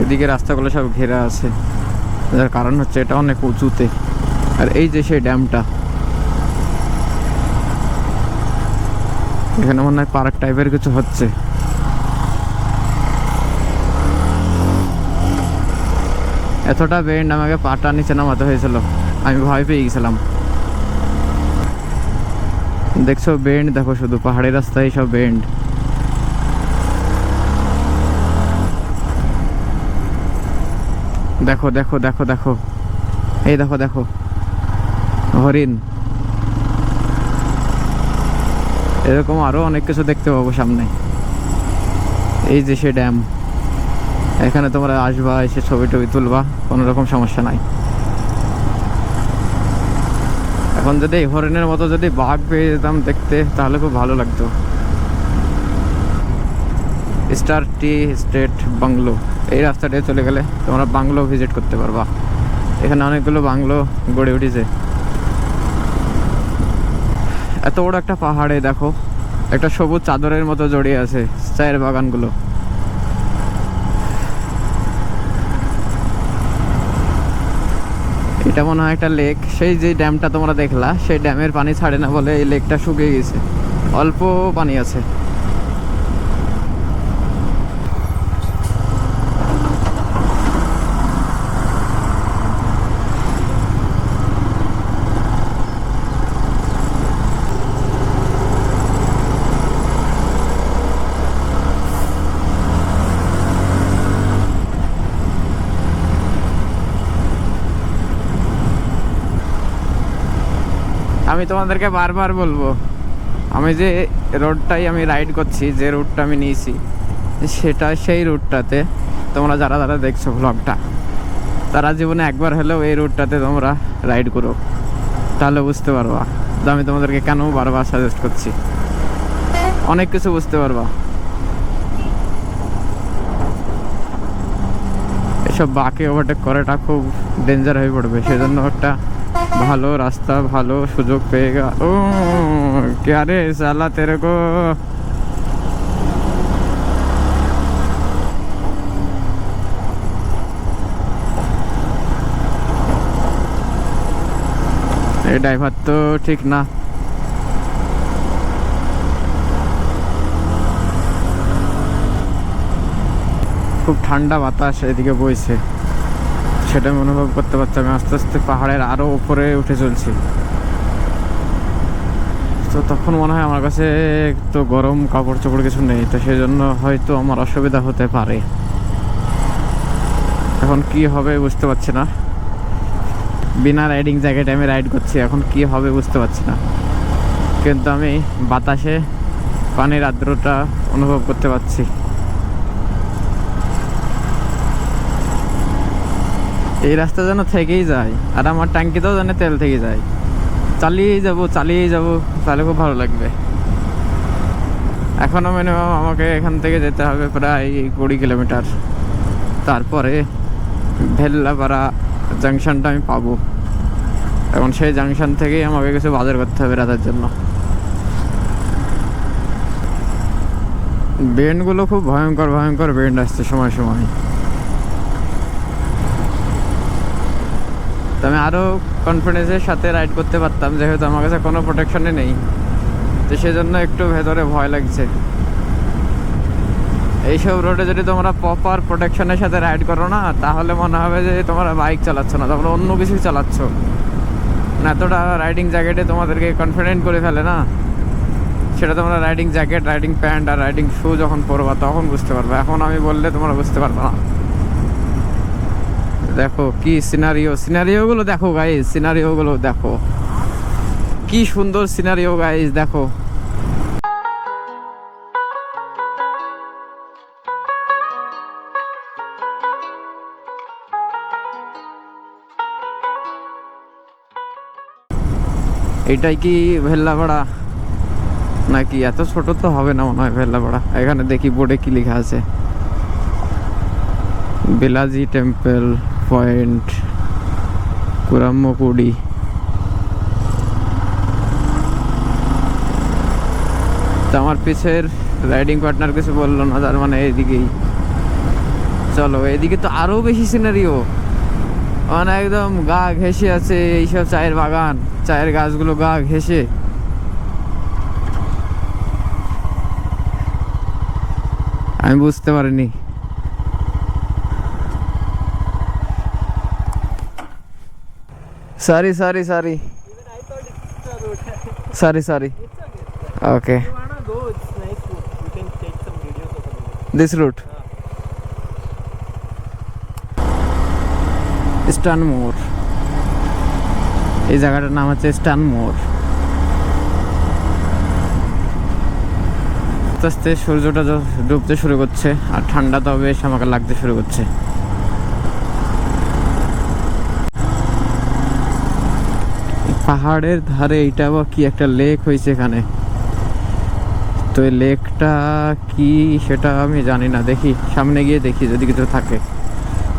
এদিকে রাস্তাগুলো সব ঘেরা আছে। যার কারণ হচ্ছে এটা অনেক উঁচুতে। আর এই যে সেই ড্যামটা। এখানে মনে হয় পার্ক টাইপের কিছু হচ্ছে। এতটা বেন্ড আমাকে পাটা নিচে নামাতে হয়েছিল। আমি ভয় পেয়ে গেছিলাম। দেখছ বেন্ড দেখো শুধু পাহাড়ি রাস্তায় সব বেন্ড দেখো দেখো দেখো দেখো। এই দেখো দেখো। হরিণ। এরকম আরও অনেক কিছু দেখতে পাবো সামনে। এই যে সে ড্যাম। এখানে তোমরা আসবা, এসে ছবি টবি তুলবা, কোনো রকম সমস্যা নাই। এখন যদি হরিণের মতো যদি বাঘ পেয়ে যেতাম দেখতে, তাহলে খুব ভালো লাগতো। স্টার টি স্টেট বাংলো এই রাস্তাটায় চলে গেলে তোমরা বাংলো ভিজিট করতে পারবা। এখানে অনেকগুলো বাংলো গড়ে উঠেছে। এত বড় একটা পাহাড়ে দেখো, একটা সবুজ চাদরের মতো জড়িয়ে আছে চায়ের বাগানগুলো। এটা মনে হয় একটা লেক সেই যে ড্যামটা তোমরা দেখলা, সেই ড্যামের পানি ছাড়ে না বলে এই লেকটা শুকিয়ে গেছে। অল্প পানি আছে। আমি তোমাদেরকে বারবার বলব, আমি যে রোডটাই আমি রাইড করছি, যে রুটটা আমি নিয়েছি, সেটা সেই রুটটাতে তোমরা যারা যারা দেখছ ব্লগটা তারা জীবনে একবার হলেও এই রুটটাতে তোমরা রাইড করো। তাহলে বুঝতে পারবা যে আমি তোমাদেরকে কেন বারবার সাজেস্ট করছি। অনেক কিছু বুঝতে পারবা। এসব বাকে ওভারটেক করাটা খুব ডেঞ্জার হয়ে পড়বে, সেজন্য একটা ভালো রাস্তা ভালো সুযোগ পেয়ে গেল ও क्या रे साला तेरे को এই ড্রাইভার তো ঠিক না খুব ঠান্ডা বাতাস এদিকে বইছে সেটা আমি অনুভব করতে পারছি। আমি আস্তে আস্তে পাহাড়ের আরও উপরে উঠে চলছি। তো তখন মনে হয় আমার কাছে তো গরম কাপড় চোপড় কিছু নেই। তো সেই জন্য হয়তো আমার অসুবিধা হতে পারে। এখন কি হবে বুঝতে পারছি না। বিনা রাইডিং জ্যাকেটে আমি রাইড করছি। এখন কি হবে বুঝতে পারছি না। কিন্তু আমি বাতাসে পানির আর্দ্রতা অনুভব করতে পারছি। এই রাস্তা যেন থেকেই যায়, আর আমার ট্যাঙ্কিতেও যেন তেল থেকে যায়। চালিয়েই যাব চালিয়েই যাব, তাহলে খুব ভালো লাগবে। এখনও মিনিমাম আমাকে এখান থেকে যেতে হবে প্রায় কুড়ি কিলোমিটার তারপরে ভেল্লাপাড়া জাংশনটা আমি পাবো। এখন সেই জাংশন থেকেই আমাকে কিছু বাজার করতে হবে রাতের জন্য। বেন্ডগুলো খুব ভয়ঙ্কর ভয়ঙ্কর বেন্ড আসছে সময় সময়। তো আমি আরও কনফিডেন্সের সাথে রাইড করতে পারতাম, যেহেতু আমার কাছে কোনো প্রোটেকশনে নেই। তো সেজন্য একটু ভেতরে ভয় লাগছে। এইসব রোডে যদি তোমরা প্রপার প্রোটেকশনের সাথে রাইড করো না, তাহলে মনে হবে যে তোমরা বাইক চালাচ্ছ না, তোমরা অন্য কিছু চালাচ্ছ। না এতটা রাইডিং জ্যাকেটে তোমাদেরকে কনফিডেন্ট করে ফেলে না। সেটা তোমরা রাইডিং জ্যাকেট রাইডিং প্যান্ট আর রাইডিং শু যখন পরবা, তখন বুঝতে পারবে। এখন আমি বললে তোমরা বুঝতে পারবে না। দেখো কি সিনারিও সিনারিও গুলো দেখো গাইজ সিনারিও গুলো দেখো। কি সুন্দর সিনারিও গাইজ দেখো। এটাই কি ভেল্লাপাড়া? নাকি এত ছোট তো হবে না মনে হয় ভেল্লাপাড়া। এখানে দেখি বোর্ডে কি লেখা আছে। বেলাজি টেম্পল পয়েন্ট কুরাম্মকুড়ি তো আমার পিছের রাইডিং পার্টনার কিছু বলল না, তার মানে এইদিকেই। চলো এদিকে তো আরও বেশি সিনারিও মানে একদম গা ঘেসে আছে এইসব চায়ের বাগান, চায়ের গাছগুলো গা ঘেসে আমি বুঝতে পারিনি। Can take some videos or something. This route Stanmore এই জায়গাটার নাম হচ্ছে স্টানমোর আস্তে আস্তে সূর্যটা ডুবতে শুরু করছে আর ঠান্ডাটাও বেশ আমাকে লাগতে শুরু করছে। পাহাড়ের ধারে এইটা আবার কি একটা লেক হয়েছে এখানে। তো এই লেকটা কি সেটা আমি জানি না। দেখি, সামনে গিয়ে দেখি, যদি কিছু থাকে।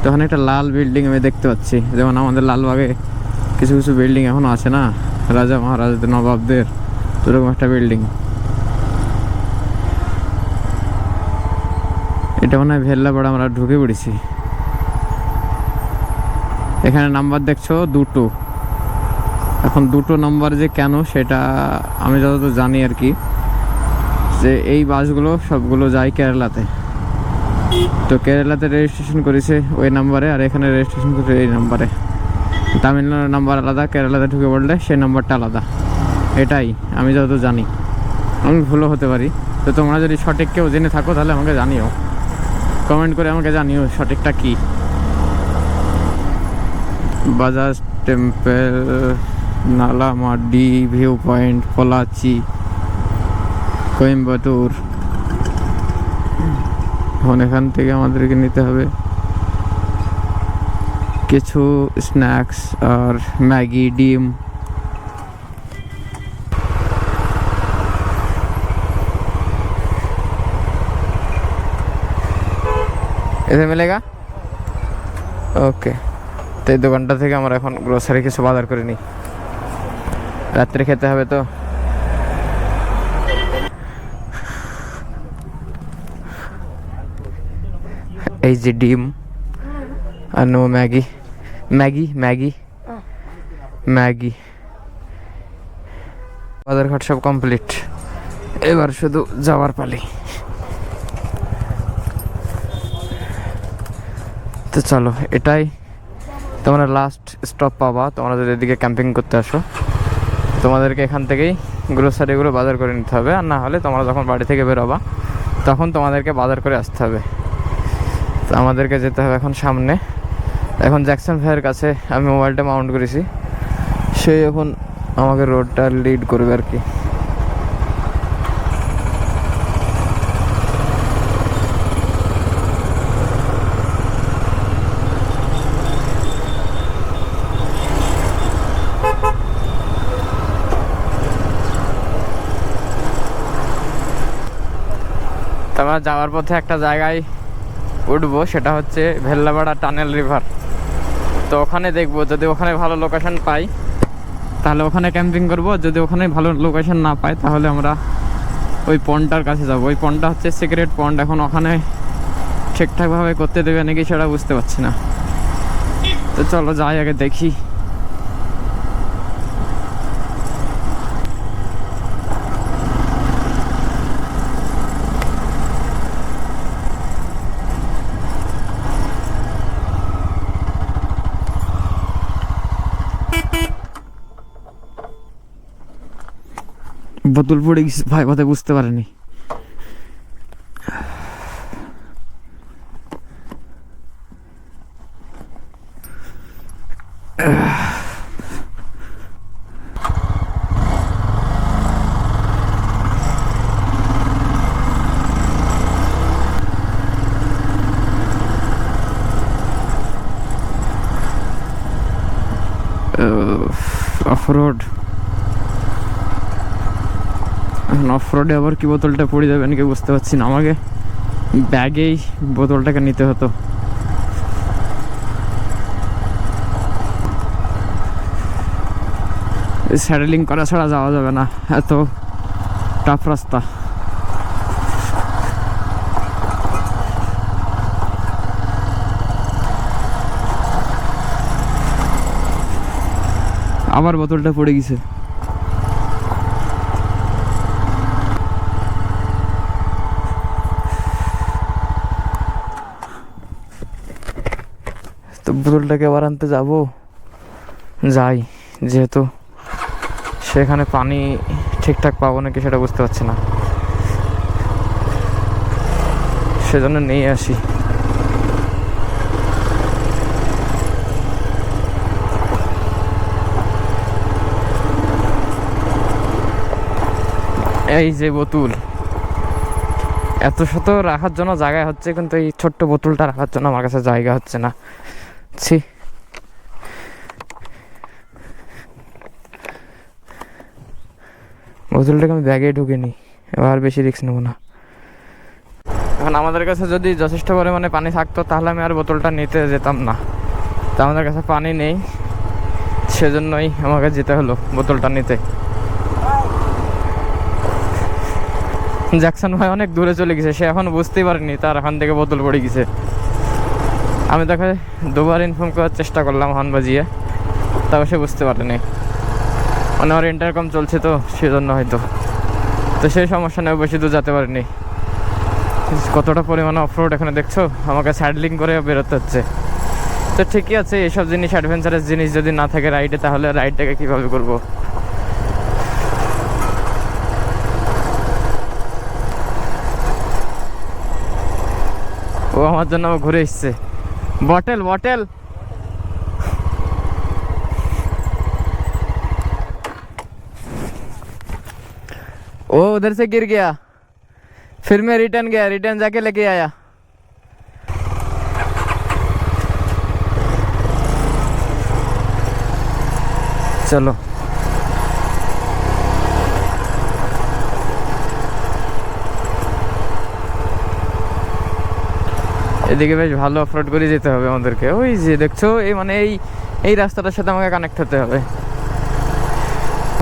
তো ওখানে একটা লাল বিল্ডিং আমি দেখতে পাচ্ছি। যেমন আমাদের লালবাগে কিছু কিছু বিল্ডিং এখনও আছে না? রাজা মহারাজাদের, নবাবদের এরকম একটা বিল্ডিং এটা মনে হয় ভেল্লাপাড়া আমরা ঢুকে পড়েছি। এখানে নাম্বার দেখছ? দুটো। এখন দুটো নাম্বার যে কেন সেটা আমি যতদূর জানি আর কি, যে এই বাসগুলো সবগুলো যায় কেরালাতে। তো কেরালাতে রেজিস্ট্রেশন করেছে ওই নাম্বারে আর এখানে রেজিস্ট্রেশন করেছে এই নাম্বারে তামিলনাড়ুর নাম্বার আলাদা, কেরালাতে ঢুকে পড়লে সেই নাম্বারটা আলাদা। এটাই, আমি যত জানি। আমি ভুলও হতে পারি। তো তোমরা যদি সঠিক কেউ জেনে থাকো, তাহলে আমাকে জানিও। কমেন্ট করে আমাকে জানিও সঠিকটা কি। Bajaj temple Nallamudi view point Pollachi Coimbatore এখন এখান থেকে আমাদেরকে নিতে হবে কিছু স্ন্যাক্স আর ম্যাগি, ডিম। এতে মিলেগা? ওকে তো এই দোকানটা থেকে আমরা এখন গ্রোসারি কিছু বাজার করে নিই। রাত্রে খেতে হবে তো। এই যে ডিম আর no Maggi. Maggi Maggi Maggi. বাজারঘাট সব কমপ্লিট এবার শুধু যাওয়ার পালি। তো চলো, এটাই। তোমরা লাস্ট স্টপ পাবা, তোমরা যদি এদিকে ক্যাম্পিং করতে আসো। তোমাদেরকে এখান থেকেই গ্রোসারিগুলো বাজার করে নিতে হবে। আর না হলে তোমরা যখন বাড়ি থেকে বেরোবা, তখন তোমাদেরকে বাজার করে আসতে হবে। তো আমাদেরকে যেতে হবে এখন সামনে। এখন জ্যাকসন ভাইয়ের কাছে আমি মোবাইলটা মাউন্ট করেছি। সেই এখন আমাকে রোডটা লিড করবে আর কি। তারপর যাওয়ার পথে একটা জায়গায় উঠবো, সেটা হচ্ছে ভেল্লাপাড়া টানেল রিভার। তো ওখানে দেখব, যদি ওখানে ভালো লোকেশন পাই, তাহলে ওখানে ক্যাম্পিং করব। যদি ওখানে ভালো লোকেশন না পাই, তাহলে আমরা ওই পন্ডটার কাছে যাব। ওই পন্ডটা হচ্ছে সিক্রেট পন্ড এখন ওখানে ঠিকঠাকভাবে করতে দেবে নাকি সেটা বুঝতে পারছি না। তো চলো, যাই আগে দেখি। বোতল পড়ে গেছে ভাই কথা বুঝতে পারেনি। এখন অফ রোডে আবার কি বোতলটা পড়ে যাবে নাকি বুঝতে পারছি না। আমাকে ব্যাগেই বোতলটাকে নিতে হতো। স্যাডেলিং করা ছাড়া যাওয়া যাবে না। এত টাফ রাস্তা। আবার বোতলটা পড়ে গেছে। তো বোতলটাকে আবার আনতে যাব। যাই, যেহেতু সেখানে পানি ঠিকঠাক পাবো নাকি সেটা বুঝতে পারছি না। সেজন্য নিয়ে আসি। এই যে বোতল। এত শত রাখার জন্য জায়গা হচ্ছে, কিন্তু এই ছোট্ট বোতলটা রাখার জন্য আমার কাছে জায়গা হচ্ছে না। ছি বোতলটাকে আমি ব্যাগে ঢুকে নিই এবার বেশি রিস্ক নেব না। এখন আমাদের কাছে যদি যথেষ্ট পরিমাণে পানি থাকতো, তাহলে আমি আর বোতলটা নিতে যেতাম না। তা আমাদের কাছে পানি নেই, সেজন্যই আমাকে যেতে হলো বোতলটা নিতে। জ্যাকসন ভাই অনেক দূরে চলে গেছে, সে এখন বুঝতেই পারেনি তার এখান থেকে বোতল পড়ে গেছে। আমি তাকে দুবার ইনফর্ম করার চেষ্টা করলাম হর্ন বাজিয়ে। তাও সে বুঝতে পারেনি। মানে আমার ইন্টারকম চলছে তো, সেজন্য হয়তো। তো সেই সমস্যা নেই বেশি দূর যেতে পারিনি। কতটা পরিমাণে অফরোড এখানে দেখছ? আমাকে স্যাডলিং করে বেরোতে হচ্ছে। তো ঠিকই আছে এসব জিনিস অ্যাডভেঞ্চারাস জিনিস যদি না থাকে রাইডে তাহলে রাইডটাকে কীভাবে করব? ও আমার জন্য ঘুরে এসছে। Bottle bottle. वो उधर से गिर गया। फिर मैं रिटर्न गया रिटर्न जाके लेके आया। चलो। এদিকে বেশ ভালো অফরোড করে যেতে হবে আমাদেরকে। ওই যে দেখছ, এই মানে এই এই রাস্তাটার সাথে আমাকে কানেক্ট হতে হবে।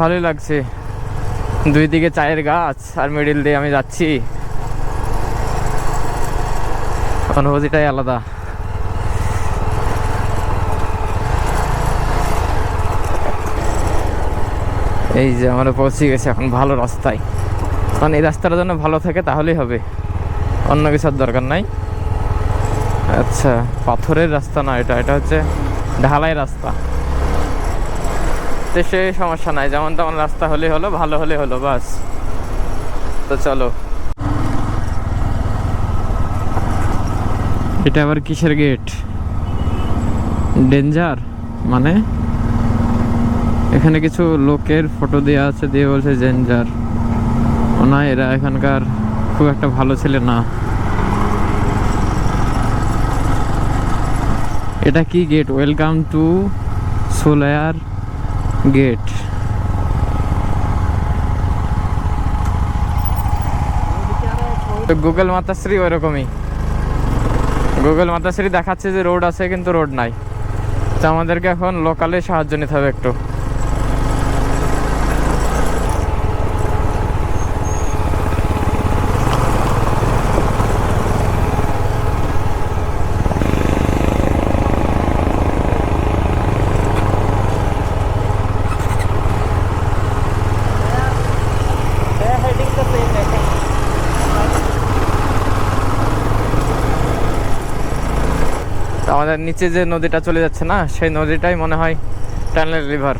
ভালোই লাগছে। দুই দিকে চায়ের গাছ আর মিডিল দিয়ে আমি যাচ্ছি। অনুভূতিটাই আলাদা। এই যে আমরা পৌঁছে গেছি এখন ভালো রাস্তায়। কারণ এই রাস্তাটা যেন ভালো থাকে তাহলেই হবে। অন্য কিছুর দরকার নাই। আচ্ছা পাথরের রাস্তা না এটা এটা হচ্ছে ঢালাই রাস্তা। তো সে সমস্যা নাই, যেমন তেমন রাস্তা হলে হলো, ভালো হলে হলো, বাস। তো চলো। এটা আবার কিসের গেট ডেঞ্জার মানে? এখানে কিছু লোকের ফটো দেওয়া আছে, দিয়ে বলছে ডেঞ্জার না, এরা এখানকার খুব একটা ভালো ছেলে না। এটা কি গেট ওয়েলকাম টু সোলায়ার গেট গুগল মাতাশ্রী ওইরকমই। গুগল মাতাশ্রী দেখাচ্ছে যে রোড আছে, কিন্তু রোড নাই। তো আমাদেরকে এখন লোকালে সাহায্য নিতে হবে একটু। আমাদের নিচে যে নদীটা চলে যাচ্ছে না, সেই নদীটাই মনে হয় টানেল রিভার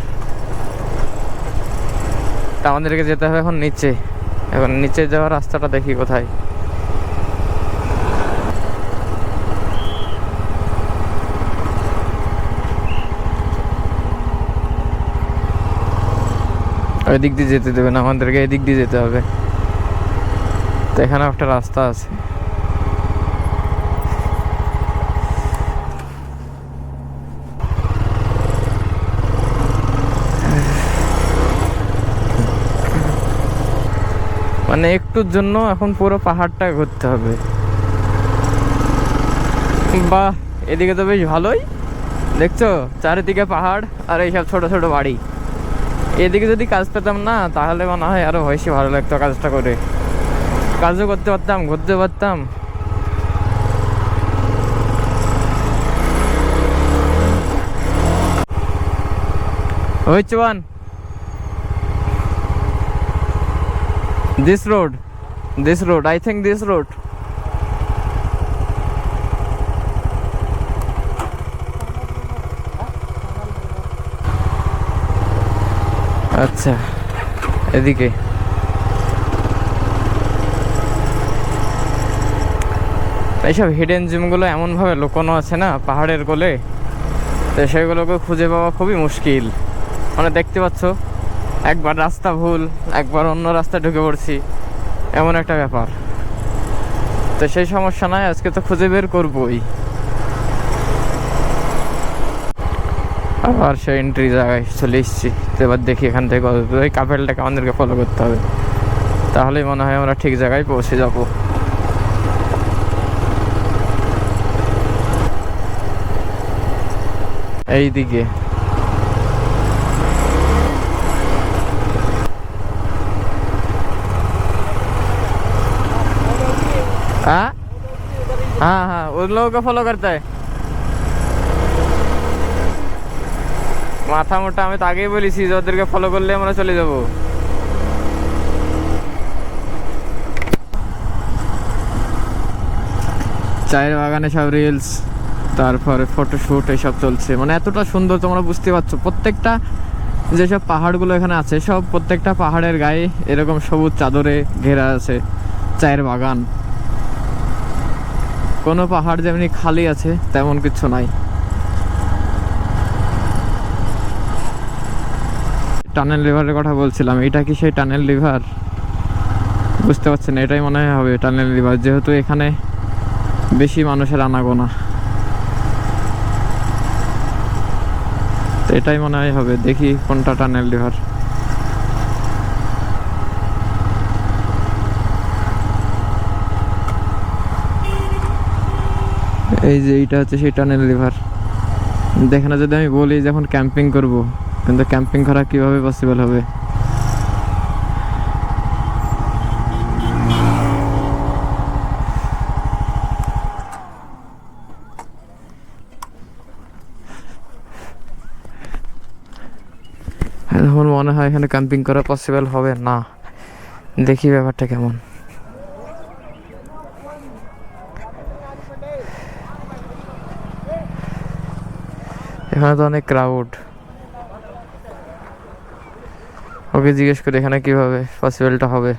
তা আমাদেরকে যেতে হবে এখন নিচে। এখন নিচে যাওয়ার রাস্তাটা দেখি কোথায়। ওই দিক দিয়ে যেতে দেবে না আমাদেরকে এদিক দিয়ে যেতে হবে। তো এখানে একটা রাস্তা আছে। মানে একটুর জন্য এখন পুরো পাহাড়টা ঘুরতে হবে। বাহ এদিকে তো বেশ ভালোই। দেখছ? চারিদিকে পাহাড় আর এইসব ছোট ছোট বাড়ি। এদিকে যদি কাজ পেতাম না, তাহলে মনে হয় আরও বেশি ভালো লাগতো কাজটা করে। কাজও করতে পারতাম ঘুরতে পারতাম। Which one? This road. This road. I think this road. আচ্ছা এদিকে এইসব হিডেন জিমগুলো এমনভাবে লুকোনো আছে না, পাহাড়ের কোলে তো সেগুলোকে খুঁজে পাওয়া খুবই মুশকিল মানে দেখতে পাচ্ছ একবার রাস্তা ভুল, একবার অন্য রাস্তায় ঢুকে পড়ছি, এমন একটা ব্যাপার। তো সেই সমস্যা নয় আজকে তো খুঁজে বের করবই। আবার সেই এন্ট্রি জায়গায় চলে এসেছি। তো এবার দেখি এখান থেকে ওই কাপেলটাকে আমাদেরকে ফলো করতে হবে। তাহলেই মনে হয় আমরা ঠিক জায়গায় পৌঁছে যাব। এই দিকে हाँ हाँ हाँ उन लोगों को फॉलो करता है মাথা মোটা আমি তো আগেই বলেছি যে ওদেরকে ফলো করলে আমরা চলে যাব চায়ের বাগানে সব রিলস তারপরে ফটোশ্যুট এসব চলছে মানে এতটা সুন্দর তোমরা বুঝতে পারছো প্রত্যেকটা যেসব পাহাড়গুলো এখানে আছে সব প্রত্যেকটা পাহাড়ের গায়ে এরকম সবুজ চাদরে ঘেরা আছে চায়ের বাগান কোনো পাহাড় যেমনি খালি আছে, তেমন কিছু নাই। টানেল লিভারের কথা বলছিলাম, এটা কি সেই টানেল লিভার বুঝতে পারছেন এটাই মনে হবে টানেল লিভার যেহেতু এখানে বেশি মানুষের আনাগোনা। এটাই মনে হয় হবে, দেখি কোনটা টানেল লিভার এই যে এইটা হচ্ছে সেই টানেল লিভার দেখেন যদি আমি বলি যখন ক্যাম্পিং করব, কিন্তু ক্যাম্পিং করা কীভাবে পসিবল হবে? এখন মনে হয় এখানে ক্যাম্পিং করা পসিবল হবে না। দেখি ব্যাপারটা কেমন। এখানে তো অনেক ক্রাউড ওকে জিজ্ঞেস করি এখানে কীভাবে পসিবলটা হবে?